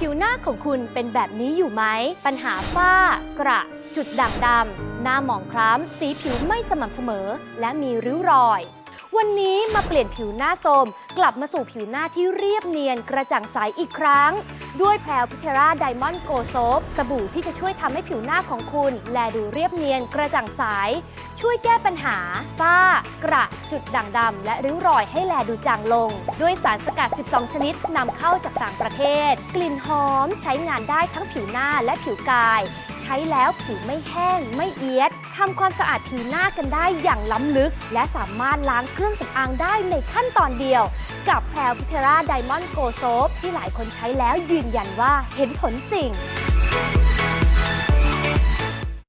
ผิวหน้าของคุณเป็นแบบนี้อยู่ไหม ปัญหาฝ้ากระ จุดด่างดำ หน้าหมองคล้ำ สีผิวไม่สม่ำเสมอ และมีริ้วรอย วันนี้มาเปลี่ยนผิวหน้าโทมกลับมาสู่ผิวหน้าที่เรียบเนียนกระจ่างใสอีกครั้ง ด้วยแพลวพิเทราไดมอนด์โกโซฟสบู่ที่จะช่วยทำให้ผิวหน้าของคุณ แลดูเรียบเนียนกระจ่างใสช่วยแก้ปัญหาฝ้า กระ จุดด่างดำและริ้วรอยให้แลดูจางลง ด้วยสารสกัด 12 ชนิดนำเข้าจากต่างประเทศ กลิ่นหอมใช้งานได้ทั้งผิวหน้าและผิวกาย ใช้แล้วผิวไม่แห้ง ไม่เอียดทำความสะอาดผิวหน้ากันได้อย่างล้ำลึก และสามารถล้างเครื่องสำอางได้ในขั้นตอนเดียว กับแพลวพิเทราไดมอนด์โกโซฟที่หลายคนใช้แล้วยืนยันว่าเห็นผลจริง